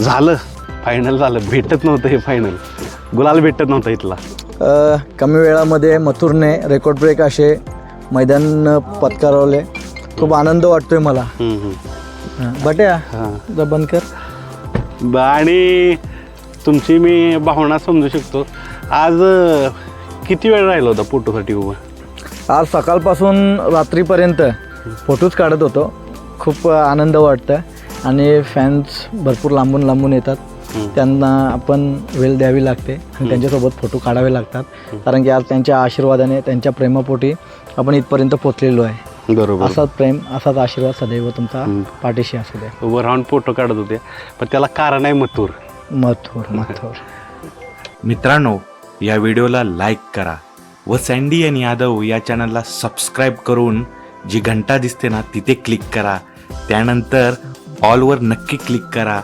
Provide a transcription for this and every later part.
झालं. फायनल झालं. भेटत नव्हतं हे फायनल गुलाल भेटत नव्हतं इथला. अ, कमी वेळामध्ये मथुरने रेकॉर्ड ब्रेक असे मैदान पत्कारवले. खूप आनंद वाटतोय मला. हम्म, हम्म. हं, बट्या हां. बंद कर. ब- आणि तुमची मी भावना समजू शकतो. आज अं, किती वेळ राहिला होता फोटोसाठी उभं? आज सकाळपासून रात्रीपर्यंत फोटोज काढत होतो. खूप आनंद वाटतं आणि फॅन्स भरपूर लांबून लांबून येतात. त्यांना आपण वेळ द्यावी लागते आणि त्यांच्यासोबत फोटो काढावे लागतात. कारण की आज त्यांच्या आशीर्वादाने त्यांच्या प्रेमापोटी आपण इथपर्यंत पोचलेलो आहे. बरोबर. असाच प्रेम असाच आशीर्वाद सदैव तुमचा. पाठीशी असू द्या. उभं राहून फोटो काढत होते. पण त्याला कारण आहे मथुर. मथुर मथुर. मित्रांनो या व्हिडिओला लाईक करा व सँडी आणि यादव या चॅनलला सबस्क्राईब करून जी घंटा दिसते ना तिथे क्लिक करा. त्यानंतर ऑलवर नक्की क्लिक करा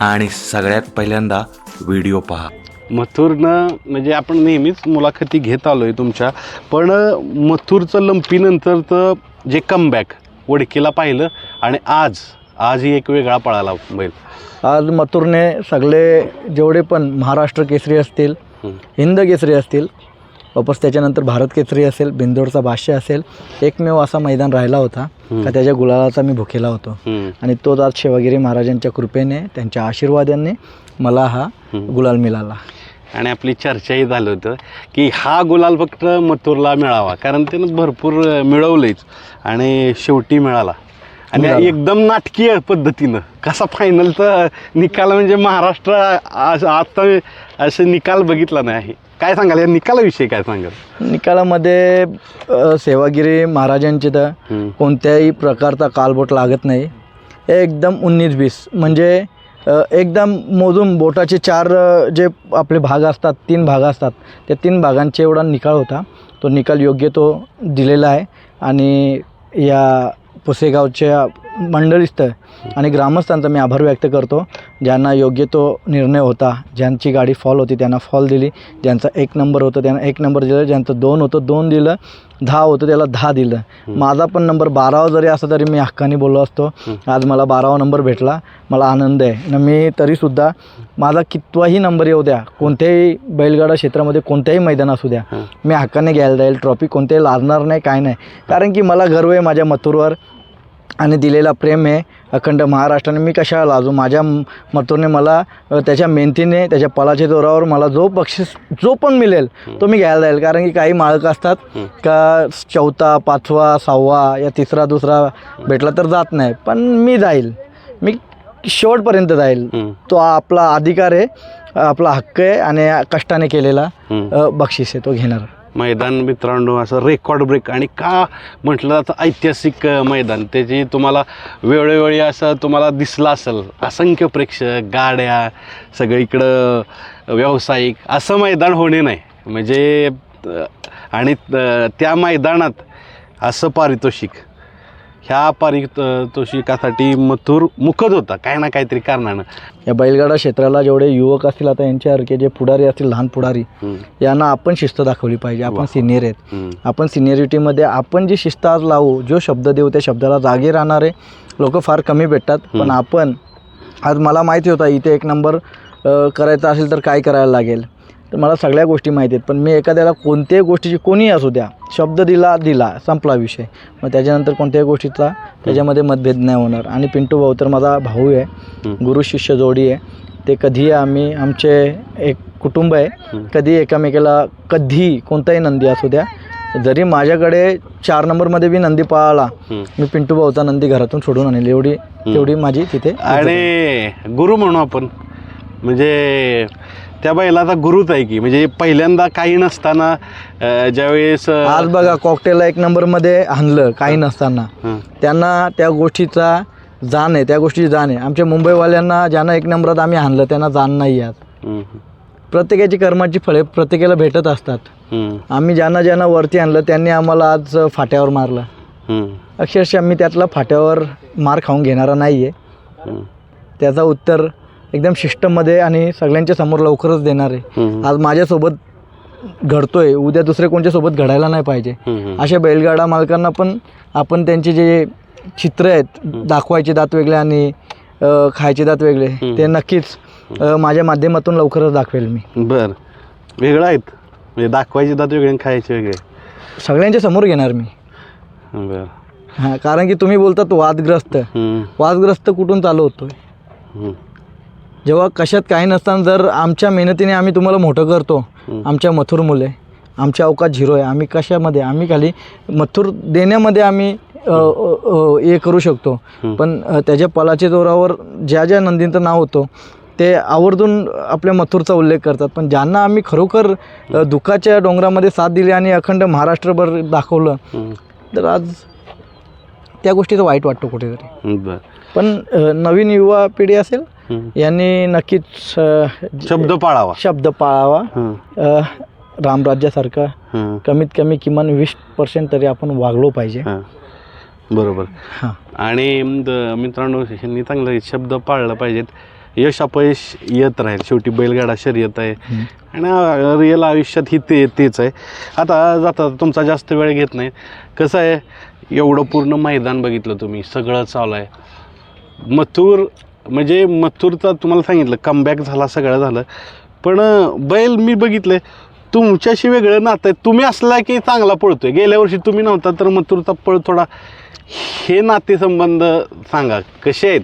आणि सगळ्यात पहिल्यांदा व्हिडिओ पहा मथुरनं म्हणजे आपण नेहमीच मुलाखती घेत आलो आहे तुमच्या पण मथुरचं लंपीनंतरचं जे कमबॅक वडकीला पाहिलं आणि आज आजही एक वेगळा पळाला बैल आज मथुरने सगळे जेवढे पण महाराष्ट्र केसरी असतील. हिंद केसरी असतील वापस त्याच्यानंतर भारत केसरी असेल बिंदोडचा भाष्य असेल एकमेव असा मैदान राहिला होता. का त्याच्या गुलालाचा मी भुकेला होतो. आणि तोच आज शिवगिरी महाराजांच्या कृपेने त्यांच्या आशीर्वादाने मला हा. गुलाल मिळाला आणि आपली चर्चाही झालं होतं की हा गुलाल फक्त मथुरला मिळावा कारण त्यानं भरपूर मिळवलंच आणि शेवटी मिळाला आणि. एकदम नाटकीय पद्धतीनं कसा फायनलचा निकाल म्हणजे महाराष्ट्र आज आता असं निकाल बघितला नाही आहे काय सांगाल? या निकालाविषयी काय सांगाल? निकालामध्ये अ, सेवागिरी महाराजांची तर हम्म. कोणत्याही प्रकारचा कालबोट लागत नाही. एकदम उन्नीस बीस म्हणजे अ, एकदम मोजून बोटाचे चार अ, जे आपले भाग असतात तीन भाग असतात त्या तीन भागांचे एवढा निकाल होता. तो निकाल योग्य तो दिलेला आहे. आणि या पुसेगावच्या मंडळीस्थ आणि ग्रामस्थांचा मी आभार व्यक्त करतो. ज्यांना योग्य तो निर्णय होता ज्यांची गाडी फॉल होती त्यांना फॉल दिली. ज्यांचा एक नंबर होतं त्यांना एक नंबर दिलं. ज्यांचं दोन होतं दोन दिलं. दहा होतं त्याला दहा दिलं. माझा पण नंबर बारावा जरी असला तरी मी हक्काने बोललो असतो. आज मला बारावा नंबर भेटला. मला आनंद आहे. न मी तरीसुद्धा माझा कितवाही नंबर येऊ द्या कोणत्याही बैलगाडा क्षेत्रामध्ये कोणत्याही मैदान असू द्या. मी हक्काने घ्यायला जाईल. ट्रॉफी कोणत्याही लाजणार नाही काय नाही. कारण की मला गर्व आहे माझ्या मथुरवर. आणि दिलेला प्रेम आहे अखंड महाराष्ट्राने मी कशाला लाजू? माझ्या म- मथुरने मला त्याच्या मेहनतीने त्याच्या पलाच्या जोरावर मला जो बक्षीस जो पण मिळेल तो मी घ्यायला जाईल. कारण की काही मालक असतात हं. का चौथा पाचवा सहावा या तिसरा दुसरा भेटला तर जात नाही. पण मी जाईल. मी शेवटपर्यंत जाईल. तो आपला अधिकार आहे आपला हक्क आहे आणि कष्टाने केलेला बक्षीस आहे तो घेणार. मैदान मित्रांनो असं रेकॉर्ड ब्रेक आणि का म्हटलं जातं ऐतिहासिक मैदान. त्याची तुम्हाला वेळोवेळी असं तुम्हाला दिसलं असेल. असंख्य प्रेक्षक गाड्या सगळीकडं व्यावसायिक असं मैदान होणे नाही. म्हणजे आणि त्या मैदानात असं पारितोषिक ह्या पारितोषिकासाठी मथुर मुखत होता काय ना काहीतरी कारणानं. या बैलगाडा क्षेत्राला जेवढे युवक असतील आता यांच्यासारखे जे पुढारी असतील लहान पुढारी यांना आपण शिस्त दाखवली पाहिजे. आपण. सिनियर आहेत. आपण सिनियरिटीमध्ये आपण जी शिस्त आज लावू जो शब्द देऊ त्या शब्दाला जागे राहणारे लोक फार कमी भेटतात. पण. आपण आज मला माहिती होता इथे एक नंबर करायचा असेल तर काय करायला लागेल? तर मला सगळ्या गोष्टी माहिती आहेत पण मी एखाद्याला कोणत्याही गोष्टीची कोणीही असू द्या शब्द दिला दिला संपला विषय मग त्याच्यानंतर कोणत्याही गोष्टीचा त्याच्यामध्ये मतभेद नाही होणार आणि पिंटू भाऊ तर माझा भाऊ आहे. गुरु शिष्य जोडी आहे ते कधीही आम्ही आमचे एक कुटुंब आहे. कधी एकामेकाला कधी कोणताही नंदी असू द्या जरी माझ्याकडे चार नंबरमध्ये बी नंदी पळाला. मी पिंटू भाऊचा नंदी घरातून सोडून आणेल एवढी तेवढी माझी तिथे. आणि गुरु म्हणू आपण म्हणजे त्या बैलाचा गुरुच आहे की. म्हणजे पहिल्यांदा काही नसताना अं, ज्यावेळेस अं, आज बघा कॉकटेलला एक नंबरमध्ये आणलं काही नसताना. हं, त्यांना त्या गोष्टीचा जाण आहे त्या गोष्टीची जाण आहे. आमच्या मुंबईवाल्यांना ज्यांना एक नंबरात आम्ही आणलं त्यांना जाण नाही आज. हं, प्रत्येकाची कर्माची फळे प्रत्येकाला भेटत असतात. हं, आम्ही ज्यांना ज्यांना वरती आणलं त्यांनी आम्हाला आज फाट्यावर मारलं. हं, अक्षरशः मी त्यातला फाट्यावर मार खाऊन घेणारा नाही आहे हं, त्याचा उत्तर एकदम शिस्टममध्ये आणि सगळ्यांच्या समोर लवकरच देणार आहे. आज माझ्यासोबत घडतोय उद्या दुसरे कोणत्या सोबत घडायला नाही पाहिजे. अशा बैलगाडा मालकांना पण आपण त्यांचे जे चित्र आहेत दाखवायचे दात वेगळे आणि खायचे दात वेगळे ते नक्कीच माझ्या माध्यमातून लवकरच दाखवेल मी. बर. वेगळं आहेत. म्हणजे दाखवायचे दात वेगळे आणि खायचे वेगळे. सगळ्यांच्या समोर घेणार मी. बर. हां कारण की तुम्ही बोलतात वादग्रस्त. वादग्रस्त कुठून चालू होतोय? जेव्हा कशात काही नसताना जर आमच्या मेहनतीने आम्ही तुम्हाला मोठं करतो. आमच्या मथुर मुले आमच्या अवकाश झिरो आहे आम्ही कशामध्ये आम्ही खाली मथुर देण्यामध्ये आम्ही हे करू शकतो. पण त्याच्या पलाच्या जोरावर ज्या ज्या नंदींचं नाव होतं ते आवर्जून आपल्या मथुरचा उल्लेख करतात पण ज्यांना आम्ही खरोखर दुःखाच्या डोंगरामध्ये साथ दिली आणि अखंड महाराष्ट्रभर दाखवलं तर आज त्या गोष्टीचा वाईट वाटतो कुठेतरी पण नवीन युवा पिढी असेल. यांनी नक्कीच शब्द पाळावा. शब्द पाळावा. रामराज्यासारखा कमीत कमी किमान वीस पर्सेंट तरी आपण वागलो पाहिजे. हं. बरोबर. हां. आणि मित्रांनो ह्यांनी चांगलं शब्द पाळलं पाहिजेत. यश अपयश येत राहील. शेवटी बैलगाडा शर्यत आहे. आणि रिअल आयुष्यात ही ते तेच आहे. आता जाता तुमचा जास्त वेळ घेत नाही. कसं आहे? एवढं पूर्ण मैदान बघितलं तुम्ही. सगळं चालू आहे. मथुर म्हणजे मथुरचा तुम्हाला सांगितलं कमबॅक झाला सगळं झालं. पण बैल मी बघितलं तुमच्याशी वेगळं नातं आहे. तुम्ही असला की चांगला पळतोय. गेल्या वर्षी तुम्ही नव्हता तर मथुरचा पळ थोडा हे नातेसंबंध सांगा कसे आहेत?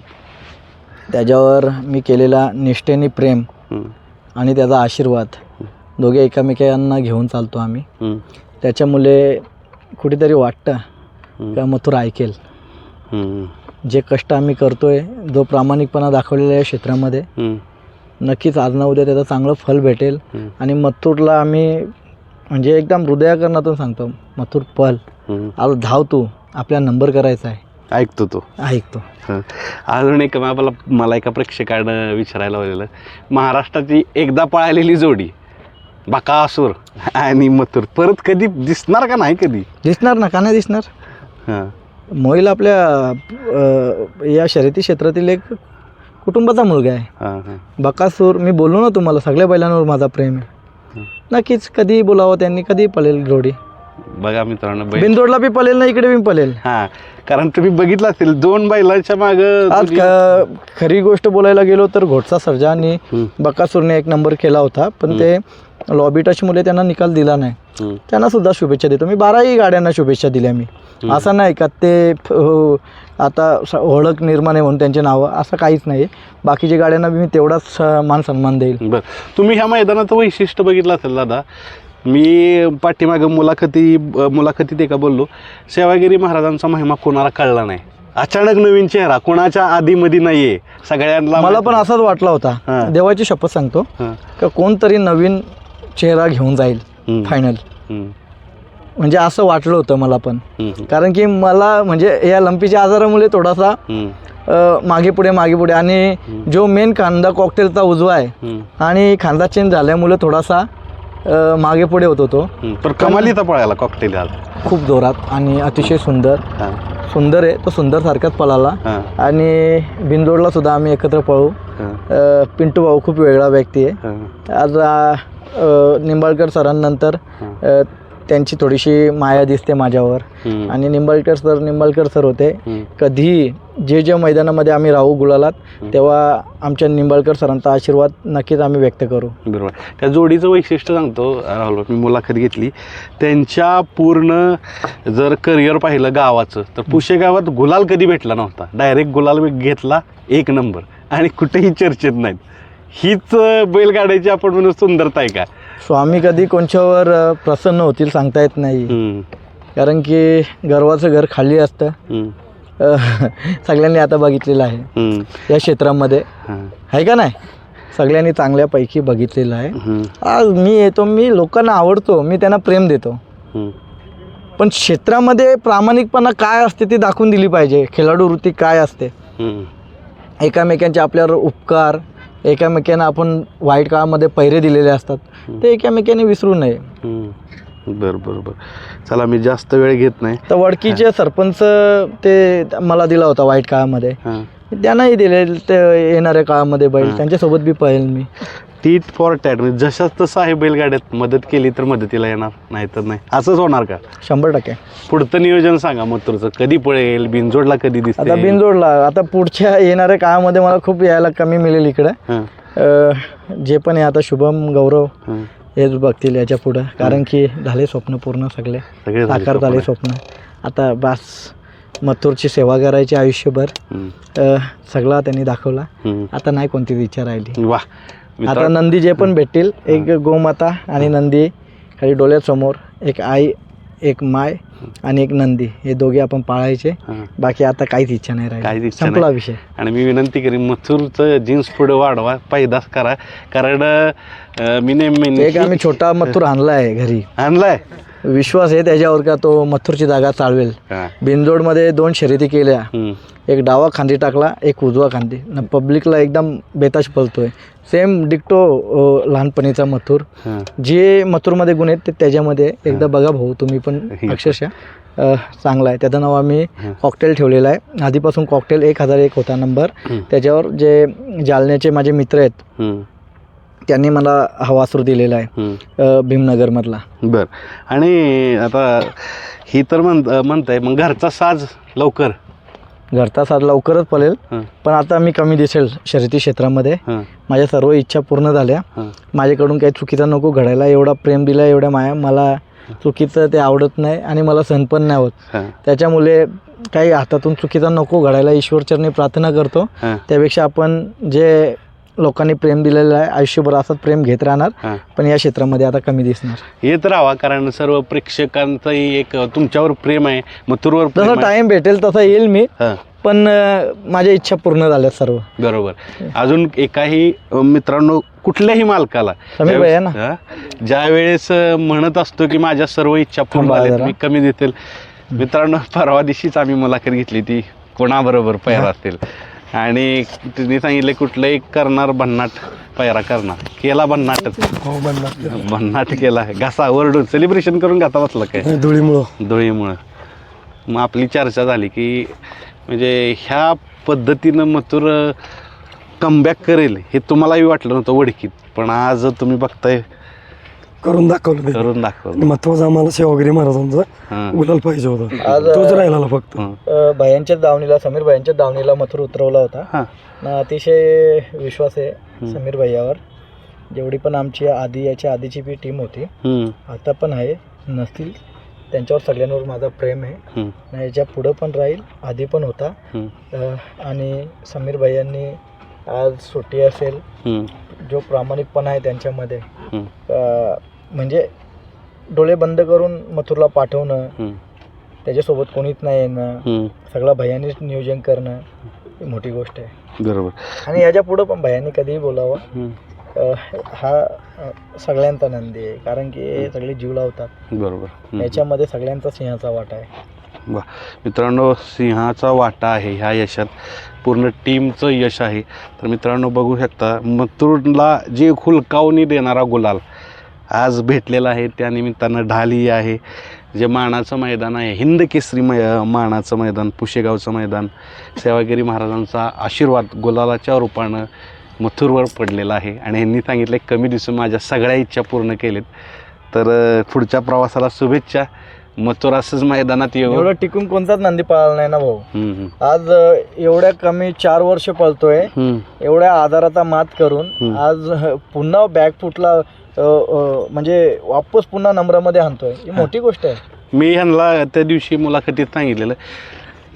त्याच्यावर मी केलेला निष्ठेने प्रेम आणि त्याचा आशीर्वाद. दोघे एकामेकांना घेऊन चालतो आम्ही. त्याच्यामुळे कुठेतरी वाटतं का मथुर ऐकेल. जे कष्ट आम्ही करतोय जो प्रामाणिकपणा दाखवलेला आहे क्षेत्रामध्ये नक्कीच आज ना उद्या त्याचं चांगलं फल भेटेल. आणि मथुरला आम्ही म्हणजे एकदम हृदयाकरणातून सांगतो मथुर पल. आज धाव तू आपला नंबर करायचा आहे. ऐकतो तो. ऐकतो. हं. अजून एक मला मला एका प्रेक्षकानं विचारायला लावलेलं महाराष्ट्राची एकदा पळालेली जोडी बकासूर आणि मथुर परत कधी दिसणार का नाही कधी? दिसणार ना का नाही दिसणार? हां. मोहिल आपल्या या शर्यती क्षेत्रातील एक कुटुंबाचा मुलगा आहे. बकासूर मी बोललो ना तुम्हाला सगळ्या बैलांवर माझा प्रेम आहे. नक्कीच कधी बोलावं त्यांनी कधी पळेल जोडी. बघा मित्रांनो बिनजोडला बी पळेल ना इकडे बी पळेल. हां कारण तुम्ही बघितलं असेल दोन बैलांच्या माग आज खरी गोष्ट बोलायला गेलो तर घोटचा सर्जा आणि बकासूरने एक नंबर केला होता पण ते लॉबी टचमुळे त्यांना निकाल दिला नाही. त्यांना सुद्धा शुभेच्छा देतो. मी बाराही गाड्यांना शुभेच्छा दिल्या मी. असं नाही का ते आता ओळख निर्माण आहे म्हणून त्यांचे नावं असं काहीच नाही. बाकीच्या गाड्यांना मी तेवढाच मान सन्मान देईल. बर. तुम्ही ह्या मैदानाचं वैशिष्ट्य बघितलं असेल दादा. मी पाठीमागं मुलाखती मुलाखतीत एका बोललो सेवागिरी महाराजांचा महिमा कोणाला कळला नाही? अचानक नवीन चेहरा कोणाच्या आधीमध्ये नाहीये. सगळ्यांना मला पण असाच वाटला होता. देवाची शपथ सांगतो. का कोणतरी नवीन चेहरा घेऊन जाईल. फायनल. म्हणजे असं वाटलं होतं मला पण. कारण की मला म्हणजे या लंपीच्या आजारामुळे थोडासा मागे पुढे मागे पुढे आणि जो मेन खांदा कॉकटेलचा उजवा आहे. आणि खांदा चेंज झाल्यामुळे थोडासा मागे पुढे होतो तो हम्म. पण कमालीचा पळायला कॉकटेल खूप जोरात आणि अतिशय सुंदर. सुंदर आहे तो सुंदर सारखाच पळाला. आणि बिंदोडला सुद्धा आम्ही एकत्र पळू पिंटू भाऊ खूप वेगळा व्यक्ती आहे. आज निंबाळकर सरांनंतर अ, त्यांची थोडीशी माया दिसते माझ्यावर. हम्म. आणि निंबाळकर सर निंबाळकर सर होते. हम्म. कधी जे जे मैदानामध्ये आम्ही राहू गुलालात तेव्हा आमच्या निंबाळकर सरांचा आशीर्वाद नक्कीच आम्ही व्यक्त करू. बरोबर. त्या जोडीचं वैशिष्ट्य सांगतो राहुल मी मुलाखत घेतली. त्यांच्या पूर्ण जर करिअर पाहिलं गावाचं तर पुशे गावात गुलाल कधी भेटला नव्हता. डायरेक्ट गुलाल घेतला एक नंबर आणि कुठेही चर्चेत नाहीत. हीच बैलगाड्याची आपण म्हणून सुंदरता आहे का? स्वामी कधी कोणच्यावर प्रसन्न होतील सांगता येत नाही. हम्म, कारण की गर्वाचं घर खाली असतं. हम्म, सगळ्यांनी आता बघितलेलं आहे. हम्म, या क्षेत्रामध्ये. हां, आहे का नाही? सगळ्यांनी चांगल्यापैकी बघितलेलं आहे. हम्म, आज मी येतो मी लोकांना आवडतो मी त्यांना प्रेम देतो. हम्म, पण क्षेत्रामध्ये प्रामाणिकपणा काय असते ती दाखवून दिली पाहिजे. खेळाडू वृत्ती काय असते? हम्म, एकामेकांचे आपल्यावर उपकार एकामेकांना आपण वाईट काळामध्ये पैरे दिलेले असतात ते एकामेकांनी विसरू नये. बरं बरं बरं. चला मी जास्त वेळ घेत नाही. तर वडकीचे सरपंच ते मला दिला होता वाईट काळामध्ये. हां. त्यांनाही दिले ते येणाऱ्या काळामध्ये बैल. त्यांच्यासोबत बी पळेल मी. टीट फॉर टॅट म्हणजे जशाच तसं आहे बैलगाड्यात मदत केली तर मदतीला येणार नाही तर नाही. असंच होणार का? शंभर टक्के. पुढचं नियोजन सांगा मथुरचं. कधी पळेल बिनजोडला कधी आता दिसते बिनजोडला. आता पुढच्या येणाऱ्या काळामध्ये मला खूप यायला कमी मिळेल इकडं. जे पण आहे आता शुभम गौरव. हेच बघतील याच्या पुढं. कारण की झाले स्वप्न पूर्ण सगळे. साकार झाले स्वप्न. आता बास मथुरची सेवा करायची आयुष्यभर. सगळा त्यांनी दाखवला. आता नाही कोणतीच इच्छा राहिली. वा आता नंदी जे पण भेटतील एक गोमाता आणि नंदी खाली डोळ्यासमोर एक आई एक माय आणि एक नंदी हे दोघे आपण पाळायचे. बाकी आता काहीच इच्छा नाही राहिली. संपला. विषय. आणि मी विनंती करीन मथुरचं जीन्स पुढे वाढवा पैदास करा. कारण मी नेहमी एक आम्ही छोटा मथुर आणला आहे घरी. आणलाय? विश्वास आहे त्याच्यावर का तो मथुरची जागा चालवेल. बिनजोडमध्ये दोन शर्यती केल्या. एक डावा खांदी टाकला एक उजवा खांदी. न पब्लिकला एकदम बेताश पळतोय. सेम डिक्टो अ, लहानपणीचा मथुर. हां. जे मथुरमध्ये गुण आहेत ते त्याच्यामध्ये एकदा बघा भाऊ तुम्ही पण. अक्षरशः अ, चांगला आहे. त्याचं नाव आम्ही हं. कॉकटेल ठेवलेलं आहे. आधीपासून कॉकटेल एक हजार एक होता नंबर. त्याच्यावर जे जालन्याचे माझे मित्र आहेत हम्म, त्यांनी मला हा वासरू दिलेला आहे. हम्म. अ, भीमनगरमधला. बर. आणि आता ही तर म्हण म्हणताय मग घरचा साज लवकर. घरचा साथ लवकरच पळेल. हं, पण आता मी कमी दिसेल शर्यती क्षेत्रामध्ये. हं, माझ्या सर्व इच्छा पूर्ण झाल्या. हं. माझ्याकडून काही चुकीचा नको घडायला. एवढा प्रेम दिला एवढ्या माया. मला चुकीचं ते आवडत नाही आणि मला सहन पण नाही होत. हं, त्याच्यामुळे काही हातातून चुकीचा नको घडायला. ईश्वरचरणी प्रार्थना करतो. हं, त्यापेक्षा आपण जे लोकांनी प्रेम दिलेलं आहे. आयुष्यभर असंच प्रेम घेत राहणार. पण या क्षेत्रामध्ये आता कमी दिसणार. येत राहावा कारण सर्व प्रेक्षकांचंही एक तुमच्यावर प्रेम आहे मथुरवर जसा. टाईम भेटेल तसा येईल मी. पण माझ्या इच्छा पूर्ण झाल्या सर्व. बरोबर. अजून एकाही मित्रांनो कुठल्याही मालकाला ज्या वेळेस म्हणत असतो की माझ्या सर्व इच्छा पूर्ण जरा. मी कमी देतील. मित्रांनो परवा दिवशीच आम्ही मुलाखत घेतली ती कोणाबरोबर पैरा असतील. आणि तिने सांगितले कुठलंही करणार भन्नाट पैरा करणार. केला भन्नाटच. हो बनला भन्नाट केला. घासा ओरडून सेलिब्रेशन करून घाता बसलं काय? धुळीमुळं. धुळीमुळं. मग आपली चर्चा झाली की म्हणजे ह्या पद्धतीनं मथुर कमबॅक करेल हे तुम्हालाही वाटलं नव्हतं वडकीत. पण आज तुम्ही बघताय करून दाखवलं ते करून दाखवलं. महत्वाचं आम्हाला सेवागिरी महाराजांचा गुलाल पाहिजे होता. आज तोच राहिला फक्त. अ, भयांच्याच दावणीला समीर भयांच्याच दावणीला मथुर उतरवला होता. हां. ना अतिशय विश्वास आहे समीर भैयावर जेवढी पण आमची आधी याच्या आधीची बी टीम होती. हम्म, आता पण आहे नसतील. त्यांच्यावर सगळ्यांवर माझा प्रेम आहे. हम्म, ना याच्या पुढं पण राहील आधी पण होता. हम्म, अ, आणि समीर भैयांनी आज सुट्टी असेल. हम्म, जो प्रामाणिकपणा आहे त्यांच्यामध्ये हम्म, अ, म्हणजे डोळे बंद करून मथुरला पाठवणं त्याच्यासोबत कोणीच नाही येणं. सगळं भैयानीच नियोजन करणं ही मोठी गोष्ट आहे. बरोबर. आणि याच्या पुढं पण भैयानी कधीही बोलावं. हा सगळ्यांचा नंदी आहे कारण की सगळे जीव लावतात. बरोबर. याच्यामध्ये सगळ्यांचा सिंहाचा वाटा आहे. वा. मित्रांनो सिंहाचा वाटा आहे ह्या यशात. पूर्ण टीमचं यश आहे. तर मित्रांनो बघू शकता मथुरला जे हुलकावणी देणारा गुलाल आज भेटलेला आहे. त्या निमित्तानं ढाली आहे. जे मानाचं मैदान आहे. हिंद केसरी मै मानाचं मैदान पुशेगावचं मैदान. सेवागिरी महाराजांचा आशीर्वाद गुलालाच्या रूपानं मथुरवर पडलेला आहे. आणि यांनी सांगितले कमी दिवसून माझ्या सगळ्या इच्छा पूर्ण केलेत. तर पुढच्या प्रवासाला शुभेच्छा. मथुर असंच मैदानात येऊ. एवढं टिकून कोणताच नंदी पळाला नाही ना भाऊ. आज एवढ्या कमी चार वर्ष पळतोय. एवढ्या आजाराचा मात करून. आज पुन्हा बॅक फुटला म्हणजे वापस पुन्हा नंबरामध्ये आणतोय. ही मोठी गोष्ट आहे. मी ह्यांना त्या दिवशी मुलाखतीत सांगितलेलं.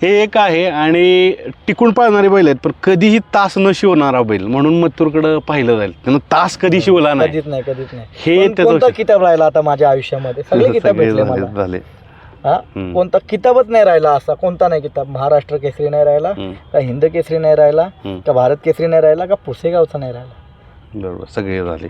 हे एक आहे आणि टिकून पाळणारे बैल आहेत पण कधीही तास न शिवणारा बैल म्हणून मथुरकडं पाहिलं जाईल. त्यानं तास कधी शिवला नाही. कधीच नाही कधीच नाही. हे त्याचं कोणता. किताब राहिला आता माझ्या आयुष्यामध्ये? सगळे किताब सगळे भेटले झाले. मला. झाले हा? हम्म. कोणता किताबच नाही राहिला असा कोणता नाही किताब? महाराष्ट्र केसरी नाही राहिला हम्म, का हिंद केसरी नाही राहिला हम्म. का भारत केसरी नाही राहिला का पुसेगावचा नाही राहिला? बरोबर सगळे झाले.